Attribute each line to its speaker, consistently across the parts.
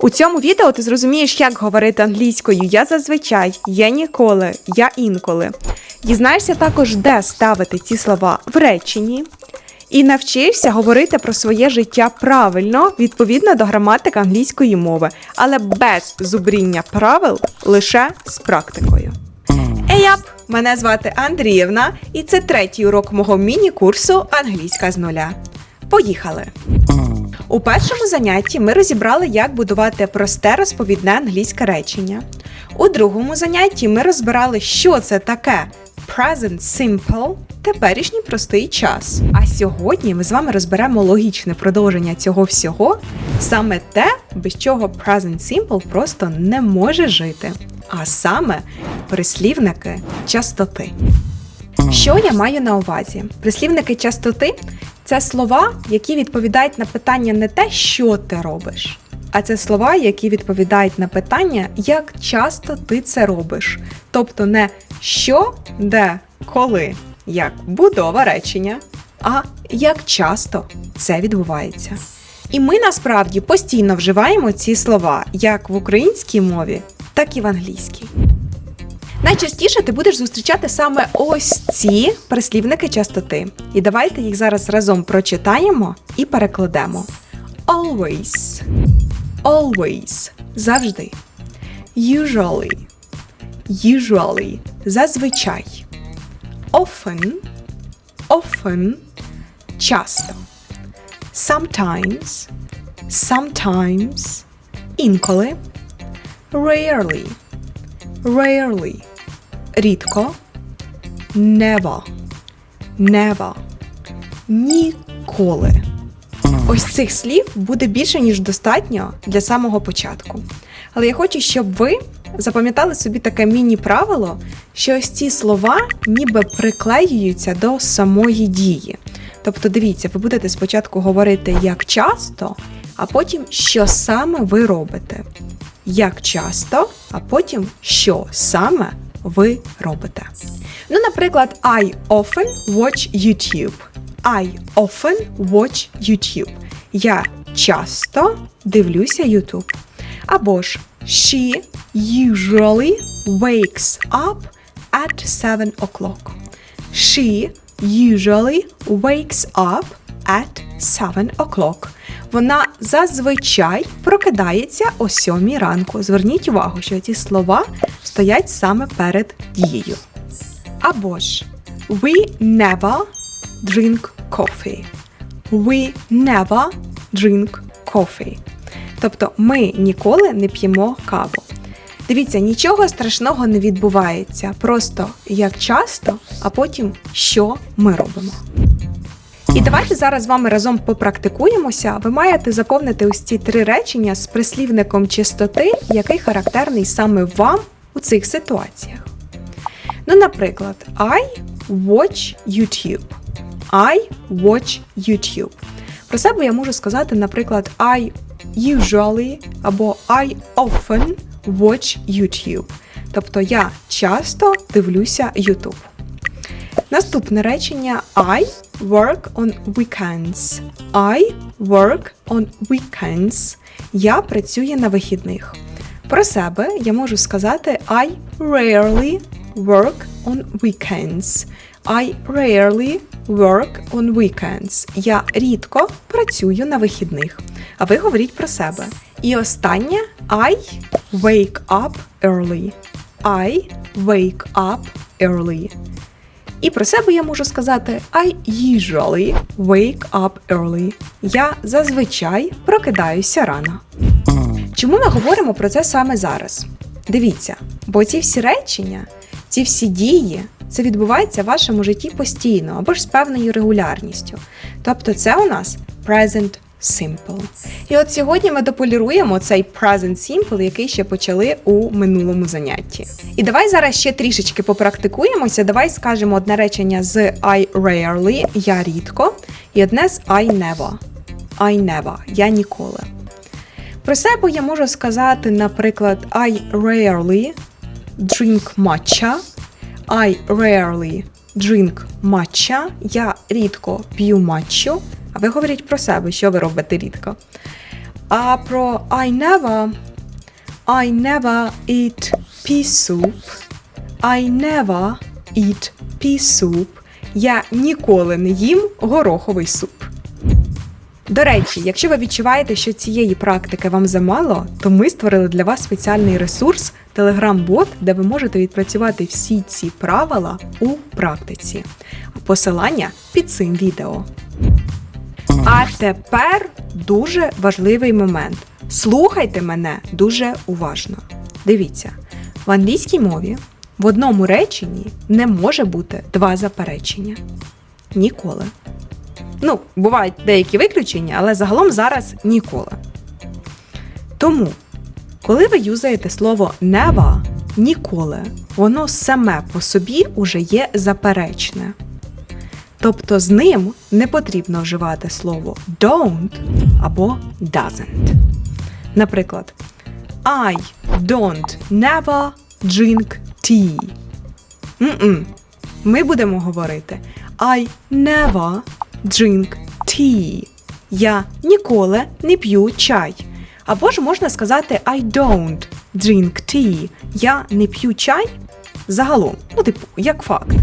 Speaker 1: У цьому відео ти зрозумієш, як говорити англійською я зазвичай, я ніколи, я інколи. Дізнаєшся також, де ставити ці слова в реченні, і навчишся говорити про своє життя правильно, відповідно до граматики англійської мови, але без зубріння правил лише з практикою. Еяп! Мене звати Андріївна, і це третій урок мого міні-курсу Англійська з нуля. Поїхали! У першому занятті ми розібрали, як будувати просте розповідне англійське речення. У другому занятті ми розбирали, що це таке present simple, теперішній простий час. А сьогодні ми з вами розберемо логічне продовження цього всього, саме те, без чого present simple просто не може жити. А саме прислівники частоти. Що я маю на увазі? Прислівники частоти це слова, які відповідають на питання не те, що ти робиш, а це слова, які відповідають на питання, як часто ти це робиш. Тобто не що, де, коли, як будова речення, а як часто це відбувається. І ми насправді постійно вживаємо ці слова як в українській мові, так і в англійській. Найчастіше ти будеш зустрічати саме ось ці прислівники частоти. І давайте їх зараз разом прочитаємо і перекладемо. Always. Always. Завжди. Usually. Usually. Зазвичай. Often. Often. Часто. Sometimes. Sometimes. Інколи. Rarely. Rarely. Рідко. Never. Never. Ніколи. Ось цих слів буде більше, ніж достатньо для самого початку. Але я хочу, щоб ви запам'ятали собі таке міні-правило, що ось ці слова ніби приклеюються до самої дії. Тобто, дивіться, ви будете спочатку говорити як часто, а потім що саме ви робите. Як часто, а потім що саме ви робите. Ну, наприклад, I often watch YouTube. I often watch YouTube. Я часто дивлюся YouTube. Або ж She usually wakes up at 7 o'clock. She usually wakes up at 7 o'clock. Вона зазвичай прокидається о 7 ранку. Зверніть увагу, що ці слова стоять саме перед дією. Або ж We never drink coffee. We never drink coffee. Тобто ми ніколи не п'ємо каву. Дивіться, нічого страшного не відбувається. Просто як часто, а потім що ми робимо. Давайте зараз з вами разом попрактикуємося. Ви маєте заповнити ось ці три речення з прислівником чистоти, який характерний саме вам у цих ситуаціях. Ну, наприклад, I watch YouTube. I watch YouTube. Про себе я можу сказати, наприклад, I usually або I often watch YouTube. Тобто я часто дивлюся YouTube. Наступне речення I work on weekends. I work on weekends. Я працюю на вихідних. Про себе я можу сказати I rarely work on weekends. I rarely work on weekends. Я рідко працюю на вихідних. А ви говоріть про себе. І останнє I wake up early. I wake up early. І про себе я можу сказати I usually wake up early. Я зазвичай прокидаюся рано. Чому ми говоримо про це саме зараз? Дивіться, бо ці всі речення, ці всі дії, це відбувається в вашому житті постійно або ж з певною регулярністю. Тобто це у нас present simple. І от сьогодні ми дополіруємо цей present simple, який ще почали у минулому занятті. І давай зараз ще трішечки попрактикуємося. Давай скажемо одне речення з I rarely, я рідко, і одне з I never. I never, я ніколи. Про себе я можу сказати, наприклад, I rarely drink matcha. I rarely drink matcha. Я рідко п'ю матчу. А ви говоріть про себе, що ви робите рідко. А про I never I never eat pea soup. I never eat pea soup. Я ніколи не їм гороховий суп. До речі, якщо ви відчуваєте, що цієї практики вам замало, то ми створили для вас спеціальний ресурс Telegram-бот, де ви можете відпрацювати всі ці правила у практиці. Посилання під цим відео. А тепер дуже важливий момент. Слухайте мене дуже уважно. Дивіться, в англійській мові в одному реченні не може бути два заперечення. Ніколи. Ну, бувають деякі виключення, але загалом зараз ніколи. Тому, коли ви юзаєте слово never, ніколи, воно саме по собі уже є заперечне. Тобто з ним не потрібно вживати слово don't або doesn't. Наприклад, I don't never drink tea. М-м. Ми будемо говорити I never drink tea. Я ніколи не п'ю чай. Або ж можна сказати I don't drink tea. Я не п'ю чай загалом. Ну, типу, як факт.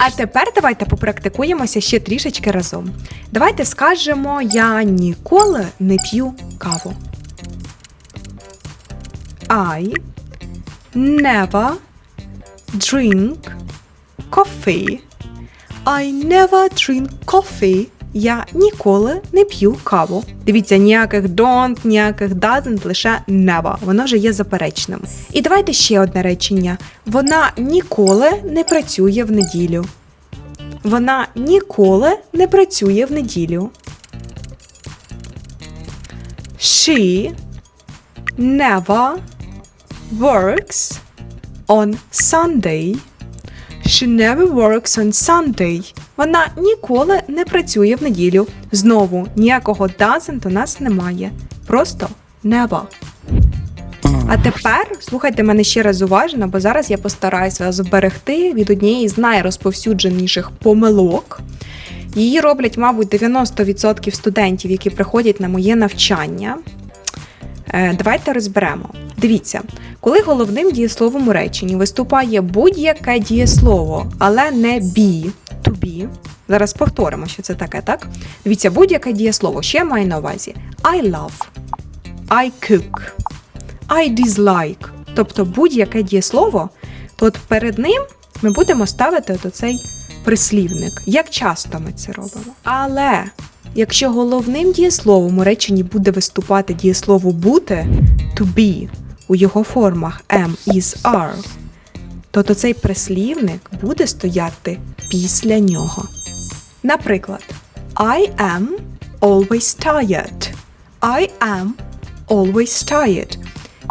Speaker 1: А тепер давайте попрактикуємося ще трішечки разом. Давайте скажемо: я ніколи не п'ю каву. I never drink coffee. I never drink coffee. Я ніколи не п'ю каву. Дивіться, ніяких don't, ніяких doesn't, лише never. Воно вже є заперечним. І давайте ще одне речення. Вона ніколи не працює в неділю. Вона ніколи не працює в неділю. She never works on Sunday. She never works on Sunday. Вона ніколи не працює в неділю. Знову ніякого doesn't у нас немає. Просто never. А тепер слухайте мене ще раз уважно, бо зараз я постараюся вас вберегти від однієї з найрозповсюдженіших помилок. Її роблять, мабуть, 90% студентів, які приходять на моє навчання. Е, Давайте розберемо. Дивіться, коли головним дієсловом у реченні виступає будь-яке дієслово, але не be, to be. Зараз повторимо, що це таке, так? Дивіться, будь-яке дієслово, я маю на увазі. I love, I cook, I dislike. Тобто будь-яке дієслово, то от перед ним ми будемо ставити от оцей прислівник. Як часто ми це робимо? Але якщо головним дієсловом у реченні буде виступати дієслово бути to be у його формах am, is, are, то, то цей прислівник буде стояти після нього. Наприклад, I am always tired. I am always tired.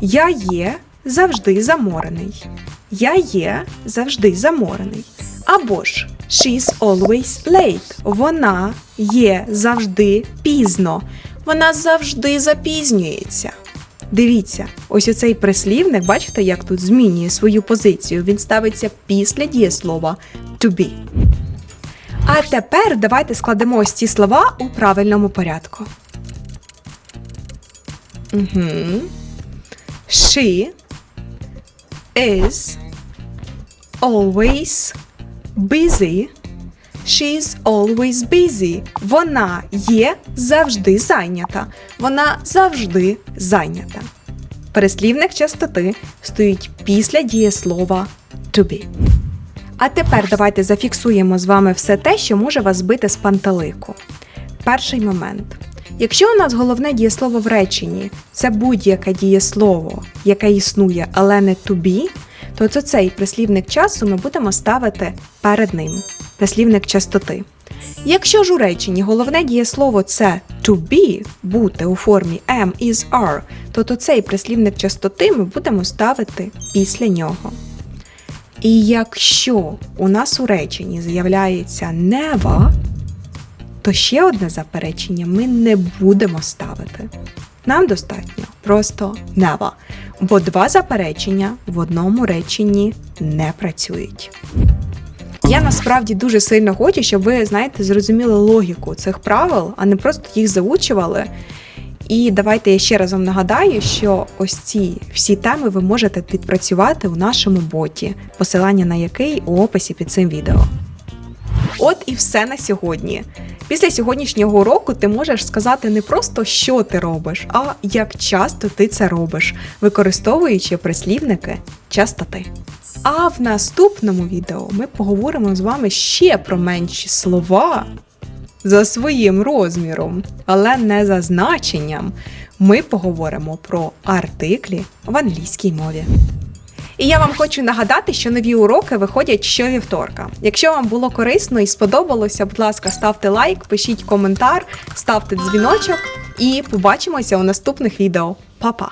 Speaker 1: Я є завжди заморений. Я є завжди заморений. Або ж she's always late. Вона є завжди пізно. Вона завжди запізнюється. Дивіться, ось оцей прислівник, бачите, як тут змінює свою позицію. Він ставиться після дієслова to be. А тепер давайте складемо ось ці слова у правильному порядку. Угу. She is always busy. She's always busy. Вона є завжди зайнята. Вона завжди зайнята. Переслівник частоти стоїть після дієслова to be. А тепер давайте зафіксуємо з вами все те, що може вас збити з пантелику. Перший момент. Якщо у нас головне дієслово в реченні це будь-яке дієслово, яке існує, але не to be, то це цей прислівник часу ми будемо ставити перед ним. Прислівник частоти. Якщо ж у реченні головне дієслово це to be, бути у формі am, is, are, то, то цей прислівник частоти ми будемо ставити після нього. І якщо у нас у реченні з'являється never, то ще одне заперечення ми не будемо ставити. Нам достатньо просто never, бо два заперечення в одному реченні не працюють. Я насправді дуже сильно хочу, щоб ви, знаєте, зрозуміли логіку цих правил, а не просто їх заучували І давайте я ще раз вам нагадаю, що ось ці всі теми ви можете відпрацювати у нашому боті, посилання на який у описі під цим відео. От і все на сьогодні. Після сьогоднішнього уроку ти можеш сказати не просто, що ти робиш, а як часто ти це робиш, використовуючи прислівники частоти. А в наступному відео ми поговоримо з вами ще про менші слова за своїм розміром, але не за значенням. Ми поговоримо про артиклі в англійській мові. І я вам хочу нагадати, що нові уроки виходять щовівторка. Якщо вам було корисно і сподобалося, будь ласка, ставте лайк, пишіть коментар, ставте дзвіночок і побачимося у наступних відео. Па-па!